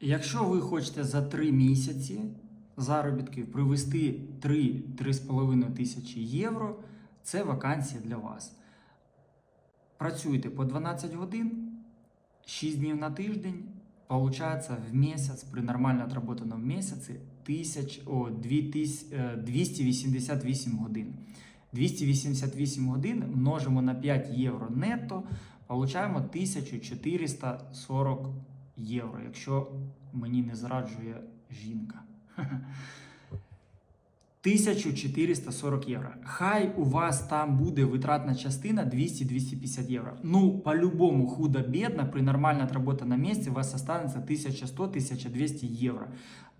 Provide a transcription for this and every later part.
Якщо ви хочете за 3 місяці заробітків привести 3-3,5 тисячі євро, це вакансія для вас. Працюйте по 12 годин, 6 днів на тиждень, получается в місяць при нормально отработаному місяці тисяч, о, 2000, е, 288 годин. 288 годин множимо на 5 євро нетто, получаємо 1440 євро, якщо мені не зраджує жінка. 1440 євро. Хай у вас там буде витратна частина 200-250 євро. Ну, по-любому худо-бедно, при нормально отработанном месте у вас останется 1100-1200 євро.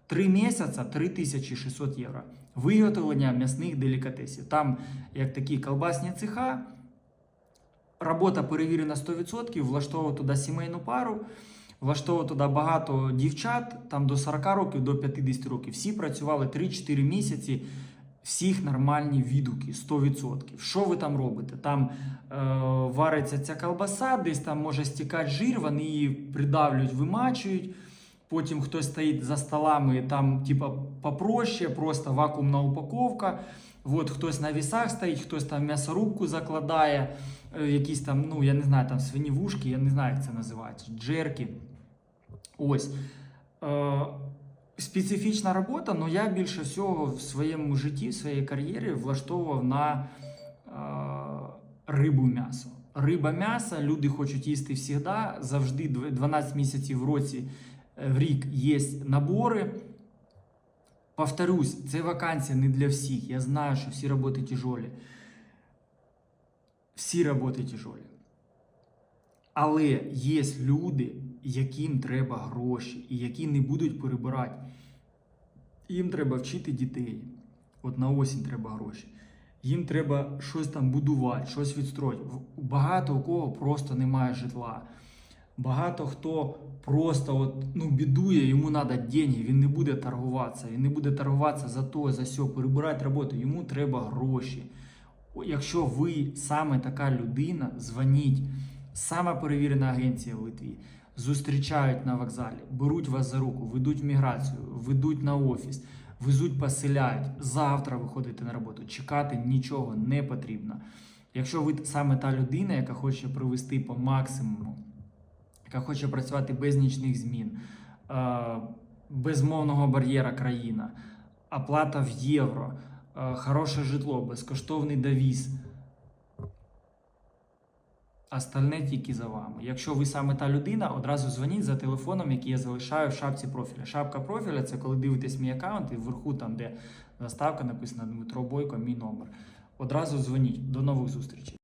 Три місяця 3600 євро. Виготовлення м'ясних делікатесів. Там, як такі колбасні цеха, робота перевірена 100%, влаштовувати туди сімейну пару, влаштовувати туди багато дівчат, там до 40 років, до 50 років. Всі працювали 3-4 місяці, всіх нормальні відгуки, 100%. Що ви там робите? Там е, вариться ця колбаса, десь там може стікати жир, вони її придавлюють, вимачують. Потім хтось стоїть за столами, там, типа, попроще, просто вакуумна упаковка. От хтось на вісах стоїть, хтось там м'ясорубку закладає, е, якісь там, ну я не знаю, там свині вушки, я не знаю, як це називається, джерки. Ось. Е, специфічна робота, але я більше всього в своєму житті, в своїй кар'єрі влаштовував на е, рибу м'ясо. Риба м'ясо, люди хочуть їсти завжди, завжди 12 місяців в році, в рік є набори. Повторюсь, це вакансія не для всіх. Я знаю, що всі роботи тяжолі. Всі роботи тяжолі. Але є люди, яким треба гроші, і які не будуть перебирати. Їм треба вчити дітей. От на осінь треба гроші. Їм треба щось там будувати, щось відстроїти. Багато у кого просто немає житла. Багато хто просто от, ну, бідує, йому треба деньги, він не буде торгуватися, він не буде торгуватися за то, за сьо, перебирати роботу, йому треба гроші. Якщо ви саме така людина, дзвоніть. Саме перевірена агенція в Литві. Зустрічають на вокзалі, беруть вас за руку, ведуть в міграцію, ведуть на офіс, везуть, поселяють. Завтра виходите на роботу. Чекати нічого не потрібно. Якщо ви саме та людина, яка хоче привести по максимуму, яка хоче працювати без нічних змін, е, без мовного бар'єра країна, оплата в євро, е, хороше житло, безкоштовний довіз. Остальне тільки за вами. Якщо ви саме та людина, одразу дзвоніть за телефоном, який я залишаю в шапці профіля. Шапка профіля це коли дивитесь мій аккаунт, і вверху, там, де заставка написана Дмитро Бойко, мій номер. Одразу дзвоніть. До нових зустрічей.